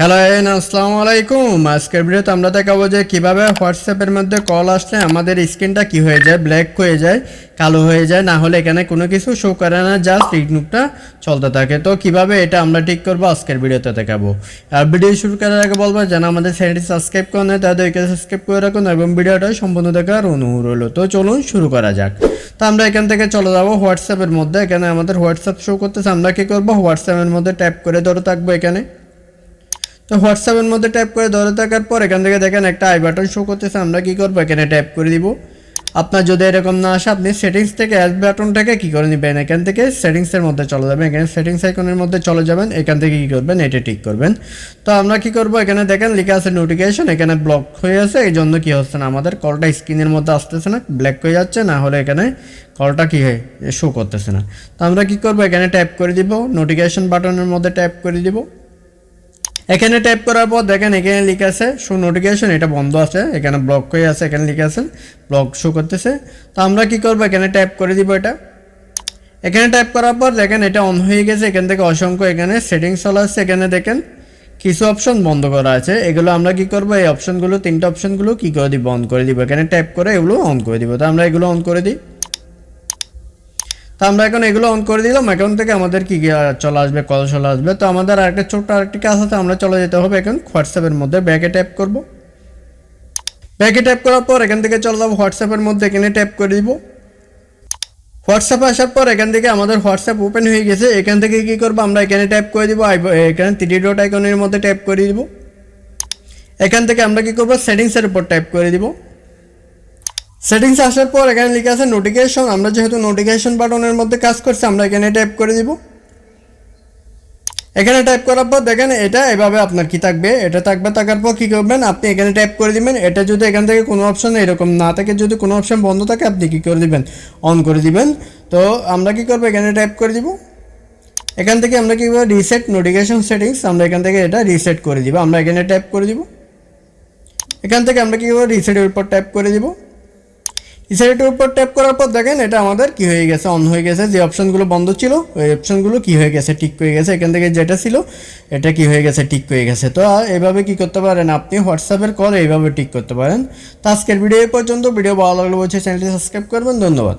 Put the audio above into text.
Hello N আসসালামু আলাইকুম আজকের ভিডিওতে আমরা দেখাবো যে কীভাবে হোয়াটসঅ্যাপের মধ্যে কল আসলে আমাদের স্ক্রিনটা কি হয়ে যায় ব্ল্যাক হয়ে যায়, কালো হয়ে যায়, না হলে এখানে কোনো কিছু শো করে না জাস্ট টিকনুকটা চলতে থাকে। তো কীভাবে এটা আমরা ঠিক করব আজকের ভিডিওতে দেখাবো। আর ভিডিও শুরু করার আগে বলব যেন আমাদের চ্যানেলটি সাবস্ক্রাইব করে নেয় তাদের এখানে সাবস্ক্রাইব করে রাখুন এবং ভিডিওটা সম্পূর্ণ দেখার অনুরোধ রইল। তো চলুন শুরু করা যাক। তো আমরা এখান থেকে চলে যাব হোয়াটসঅ্যাপের মধ্যে। এখানে আমাদের হোয়াটসঅ্যাপ শো করতেছে। আমরা কী করব? হোয়াটসঅ্যাপের মধ্যে ট্যাপ করে ধরে থাকব এখানে। তো হোয়াটসঅ্যাপের মধ্যে ট্যাপ করে ধরে থাকার পর এখান থেকে দেখেন একটা আই বাটন শো করতেছে, আমরা কী করব? এখানে ট্যাপ করে দিব। আপনার যদি এরকম না আসে, আপনি সেটিংস থেকে অ্যাড বাটনটাকে কী করে নেবেন? এখান থেকে সেটিংসের মধ্যে চলে যাবেন। এখানে সেটিংস আইকনের মধ্যে চলে যাবেন। এখান থেকে কী করবেন? এটা ঠিক করবেন। তো আমরা কী করব? এখানে দেখেন লেখা আছে নোটিফিকেশন এখানে ব্লক হয়ে আছে। এই জন্য কি হচ্ছে না, আমাদের কলটা স্ক্রিনের মধ্যে আসতেছে না ব্ল্যাক হয়ে যাচ্ছে, না হলে এখানে কলটা কী হয় শো করতেছে না। তো আমরা কী করব? এখানে ট্যাপ করে দিব নোটিফিকেশন বাটনের মধ্যে ট্যাপ করে দিব। এখানে টাইপ করার পর দেখেন এখানে লিখে আছে শো নোটিফিকেশন এটা বন্ধ আছে, এখানে ব্লক হয়ে আছে, এখানে লিখে আছে ব্লক শো করতেছে। তো আমরা কি করব? এখানে টাইপ করে দিব এটা। এখানে টাইপ করার পর দেখেন এটা অন হয়ে গেছে, এখান থেকে অসংখ্য এখানে সেটিংস চলে আসছে। এখানে দেখেন কিছু অপশন বন্ধ করা আছে। এগুলো আমরা কি করব? এই অপশনগুলো তিনটা অপশনগুলো কি করে দিব? অন করে দিব। এখানে টাইপ করে এগুলো অন করে দিব। তো আমরা এগুলো অন করে দিই। তো আমরা এখন এগুলো অন করে দিলাম, এখন থেকে আমাদের কি চলে আসবে, কল চলে আসবে। তো আমাদের আরেকটা ছোট্ট আরেকটি কাজ আছে, আমরা চলে যেতে হবে এখন হোয়াটসঅ্যাপের মধ্যে, ব্যাকে ট্যাপ করব। ব্যাকে ট্যাপ করার পর এখান থেকে চলে যাব হোয়াটসঅ্যাপের মধ্যে, এখানে ট্যাপ করে দিব। হোয়াটসঅ্যাপে আসার পর এখান থেকে আমাদের হোয়াটসঅ্যাপ ওপেন হয়ে গেছে, এখান থেকে কি করব, আমরা এখানে ট্যাপ করে দিব এখানে থ্রি ডট আইকনের মধ্যে ট্যাপ করে দিব। এখান থেকে আমরা কি করব সেটিংসের উপর ট্যাপ করে দিব। সেটিংস আসার পর এখানে লেখা আছে নোটিফিকেশন আমরা যেহেতু নোটিফিকেশন বাটনের মধ্যে কাজ করছি, আমরা এখানে ট্যাপ করে দিব এখানে টাইপ করার পর দেখেন, এটা এভাবে আপনার কি থাকবে? এটা থাকবে, থাকার পর কি করবেন? আপনি এখানে টাইপ করে দিবেন। এটা যদি এখান থেকে কোনো অপশন এরকম না থাকে, যদি কোনো অপশন বন্ধ থাকে, আপনি কি করে দিবেন? অন করে দিবেন। তো আমরা কি করব? এখানে টাইপ করে দিব। এখান থেকে আমরা কি করব? রিসেট নোটিফিকেশন সেটিংস আমরা এখান থেকে এটা রিসেট করে দিব। আমরা এখানে টাইপ করে দিব। এখান থেকে আমরা কি করব? রিসেটের উপর টাইপ করে দিব। রিসেটের উপর ট্যাপ করার পর দেখেন এটা আমাদের কি হয়ে গেছে অন হয়ে গেছে। যে অপশনগুলো বন্ধ ছিল, ওই অপশনগুলো কি হয়ে গেছে, ঠিক হয়ে গেছে। এখান থেকে যেটা ছিল, এটা কি হয়ে গেছে, ঠিক হয়ে গেছে। তো এভাবে কি করতে পারেন আপনি? হোয়াটসঅ্যাপের কল এইভাবে ঠিক করতে পারেন। তো আজকের ভিডিও পর্যন্ত। ভিডিও ভালো লাগলে বলছে চ্যানেলটি সাবস্ক্রাইব করবেন। ধন্যবাদ।